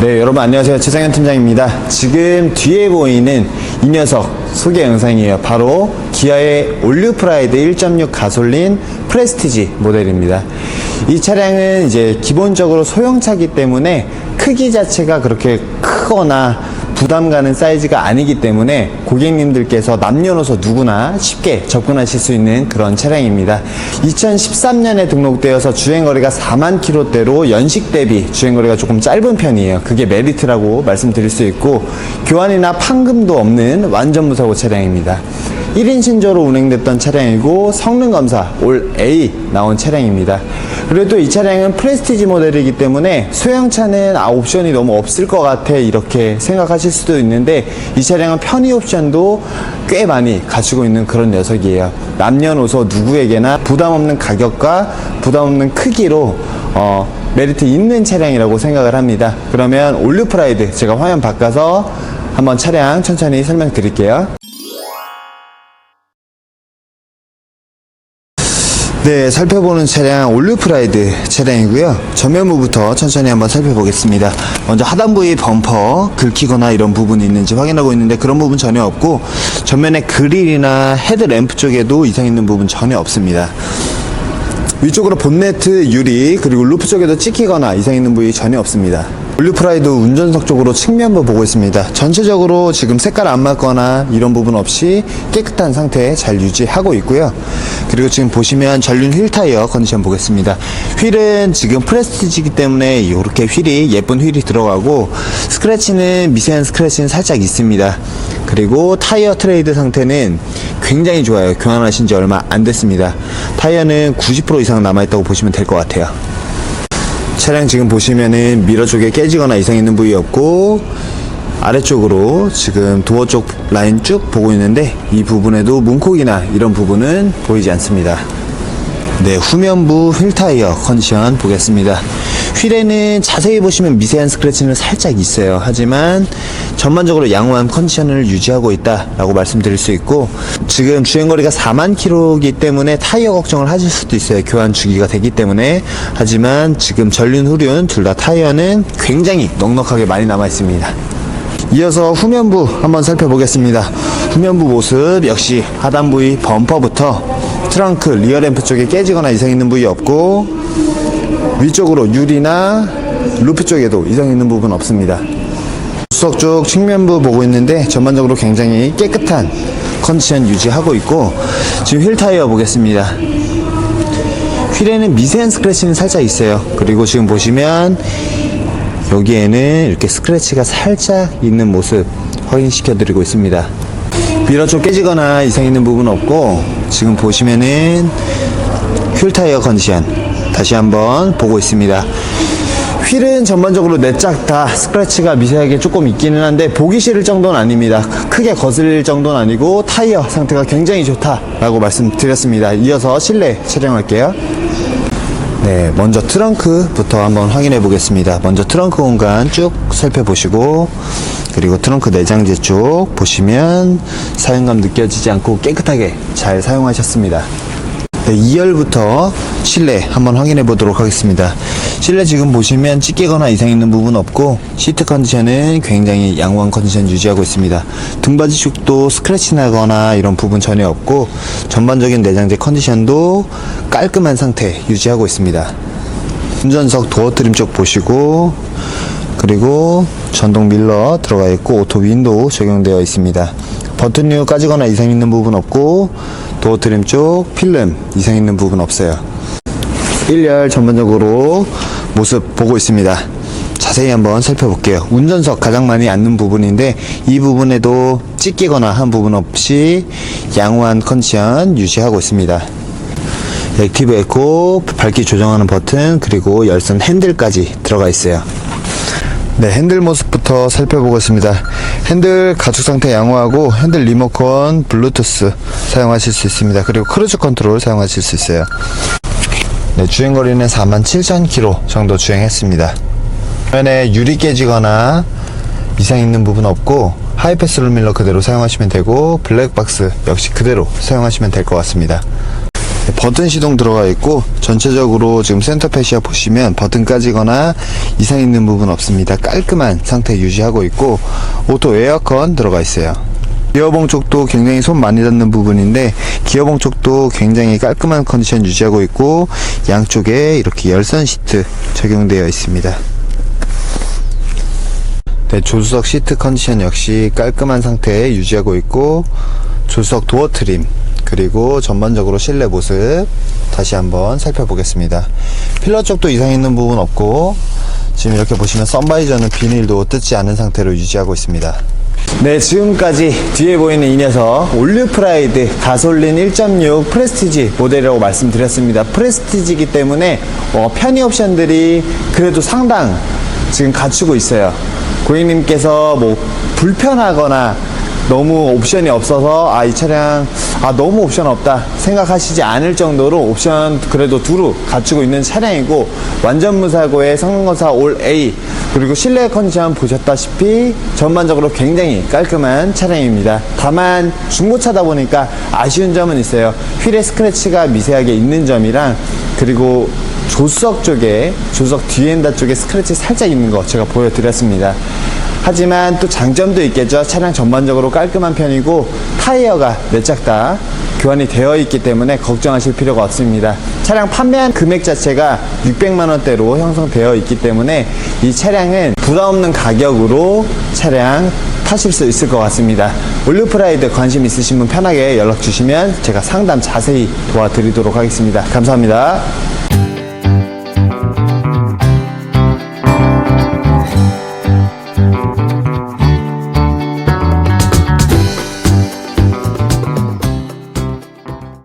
네, 여러분 안녕하세요. 최상현 팀장입니다. 지금 뒤에 보이는 이 녀석 소개 영상이에요. 바로 기아의 올류 프라이드 1.6 가솔린 프레스티지 모델입니다. 이 차량은 이제 기본적으로 소형차기 때문에 크기 자체가 그렇게 크거나 부담 가는 사이즈가 아니기 때문에 고객님들께서 남녀노소 누구나 쉽게 접근하실 수 있는 그런 차량입니다. 2013년에 등록되어서 주행거리가 4만 킬로대로 연식 대비 주행거리가 조금 짧은 편이에요. 그게 메리트라고 말씀드릴 수 있고 교환이나 판금도 없는 완전 무사고 차량입니다. 1인 신조로 운행됐던 차량이고 성능 검사 올 A 나온 차량입니다. 또이 차량은 프레스티지 모델이기 때문에 소형차는 아 옵션이 너무 없을 것 같아 이렇게 생각하실 수도 있는데 이 차량은 편의 옵션도 꽤 많이 갖추고 있는 그런 녀석이에요. 남녀노소 누구에게나 부담 없는 가격과 부담 없는 크기로 어, 메리트 있는 차량이라고 생각을 합니다. 그러면 올류 프라이드 제가 화면 바꿔서 한번 차량 천천히 설명드릴게요. 네, 살펴보는 차량 올류 프라이드 차량이고요. 전면부부터 천천히 한번 살펴보겠습니다. 먼저 하단 부위 범퍼 긁히거나 이런 부분이 있는지 확인하고 있는데 그런 부분 전혀 없고 전면에 그릴이나 헤드램프 쪽에도 이상 있는 부분 전혀 없습니다. 위쪽으로 본네트 유리 그리고 루프 쪽에도 찍히거나 이상 있는 부위 전혀 없습니다. 올류 프라이드 운전석 쪽으로 측면부 보고 있습니다. 전체적으로 지금 색깔 안 맞거나 이런 부분 없이 깨끗한 상태 잘 유지하고 있고요. 그리고 지금 보시면 전륜 휠 타이어 컨디션 보겠습니다. 휠은 지금 프레스티지기 때문에 이렇게 휠이 예쁜 휠이 들어가고 스크래치는 미세한 스크래치는 살짝 있습니다. 그리고 타이어 트레이드 상태는 굉장히 좋아요. 교환하신 지 얼마 안 됐습니다. 타이어는 90% 이상 남아있다고 보시면 될 것 같아요. 차량 지금 보시면은 미러 쪽에 깨지거나 이상 있는 부위 없고 아래쪽으로 지금 도어 쪽 라인 쭉 보고 있는데 이 부분에도 문콕이나 이런 부분은 보이지 않습니다. 네, 후면부 휠 타이어 컨디션 보겠습니다. 휠에는 자세히 보시면 미세한 스크래치는 살짝 있어요. 하지만 전반적으로 양호한 컨디션을 유지하고 있다라고 말씀드릴 수 있고 지금 주행거리가 4만 킬로이기 때문에 타이어 걱정을 하실 수도 있어요. 교환 주기가 되기 때문에 하지만 지금 전륜 후륜 둘 다 타이어는 굉장히 넉넉하게 많이 남아 있습니다. 이어서 후면부 한번 살펴보겠습니다. 후면부 모습 역시 하단 부위 범퍼부터 트렁크 리어램프 쪽에 깨지거나 이상 있는 부위 없고 위쪽으로 유리나 루프 쪽에도 이상 있는 부분 없습니다. 수석 쪽 측면부 보고 있는데 전반적으로 굉장히 깨끗한 컨디션 유지하고 있고 지금 휠 타이어 보겠습니다. 휠에는 미세한 스크래치는 살짝 있어요. 그리고 지금 보시면 여기에는 이렇게 스크래치가 살짝 있는 모습 확인시켜 드리고 있습니다. 미러 쪽 깨지거나 이상 있는 부분 없고 지금 보시면은 휠 타이어 컨디션 다시 한번 보고 있습니다. 휠은 전반적으로 내짝 다 스크래치가 미세하게 조금 있기는 한데 보기 싫을 정도는 아닙니다. 크게 거슬릴 정도는 아니고 타이어 상태가 굉장히 좋다라고 말씀드렸습니다. 이어서 실내 촬영할게요. 네, 먼저 트렁크부터 한번 확인해 보겠습니다. 먼저 트렁크 공간 쭉 살펴보시고, 그리고 트렁크 내장재 쪽 보시면 사용감 느껴지지 않고 깨끗하게 잘 사용하셨습니다. 네, 2열부터 실내 한번 확인해 보도록 하겠습니다. 실내 지금 보시면 찢기거나 이상 있는 부분 없고 시트 컨디션은 굉장히 양호한 컨디션 유지하고 있습니다. 등받이 쪽도 스크래치 나거나 이런 부분 전혀 없고 전반적인 내장재 컨디션도 깔끔한 상태 유지하고 있습니다. 운전석 도어 트림 쪽 보시고 그리고 전동 밀러 들어가 있고 오토 윈도우 적용되어 있습니다. 버튼류 까지거나 이상 있는 부분 없고 도어 트림 쪽 필름 이상 있는 부분 없어요. 1열 전반적으로 모습 보고 있습니다. 자세히 한번 살펴볼게요. 운전석 가장 많이 앉는 부분인데 이 부분에도 찢기거나 한 부분 없이 양호한 컨디션 유지하고 있습니다. 액티브 에코, 밝기 조정하는 버튼, 그리고 열선 핸들까지 들어가 있어요. 네, 핸들 모습부터 살펴보겠습니다. 핸들 가축 상태 양호하고 핸들 리모컨 블루투스 사용하실 수 있습니다. 그리고 크루즈 컨트롤 사용하실 수 있어요. 네, 주행거리는 47,000km 정도 주행했습니다. 화면에 유리 깨지거나 이상 있는 부분 없고 하이패스 롤밀러 그대로 사용하시면 되고 블랙박스 역시 그대로 사용하시면 될 것 같습니다. 버튼 시동 들어가 있고 전체적으로 지금 센터 패시아 보시면 버튼 까지거나 이상 있는 부분 없습니다. 깔끔한 상태 유지하고 있고 오토 에어컨 들어가 있어요. 기어봉 쪽도 굉장히 손 많이 닿는 부분인데 기어봉 쪽도 굉장히 깔끔한 컨디션 유지하고 있고 양쪽에 이렇게 열선 시트 적용되어 있습니다. 네, 조수석 시트 컨디션 역시 깔끔한 상태 유지하고 있고 조수석 도어 트림 그리고 전반적으로 실내 모습 다시 한번 살펴보겠습니다. 필러 쪽도 이상 있는 부분 없고 지금 이렇게 보시면 썬바이저는 비닐도 뜯지 않은 상태로 유지하고 있습니다. 네, 지금까지 뒤에 보이는 이 녀석 올류 프라이드 가솔린 1.6 프레스티지 모델이라고 말씀드렸습니다. 프레스티지이기 때문에 어, 편의 옵션들이 그래도 상당 지금 갖추고 있어요. 고객님께서 뭐 불편하거나 너무 옵션이 없어서 아 이 차량 아 너무 옵션 없다 생각하시지 않을 정도로 옵션 그래도 두루 갖추고 있는 차량이고 완전 무사고의 성능검사 올 A 그리고 실내 컨디션 보셨다시피 전반적으로 굉장히 깔끔한 차량입니다. 다만 중고차다 보니까 아쉬운 점은 있어요. 휠에 스크래치가 미세하게 있는 점이랑 그리고 조수석 쪽에 조수석 뒤엔다 쪽에 스크래치 살짝 있는 거 제가 보여드렸습니다. 하지만 또 장점도 있겠죠. 차량 전반적으로 깔끔한 편이고 타이어가 네짝다 교환이 되어 있기 때문에 걱정하실 필요가 없습니다. 차량 판매한 금액 자체가 600만 원대로 형성되어 있기 때문에 이 차량은 부담 없는 가격으로 차량 타실 수 있을 것 같습니다. 올류프라이드 관심 있으신 분 편하게 연락 주시면 제가 상담 자세히 도와드리도록 하겠습니다. 감사합니다.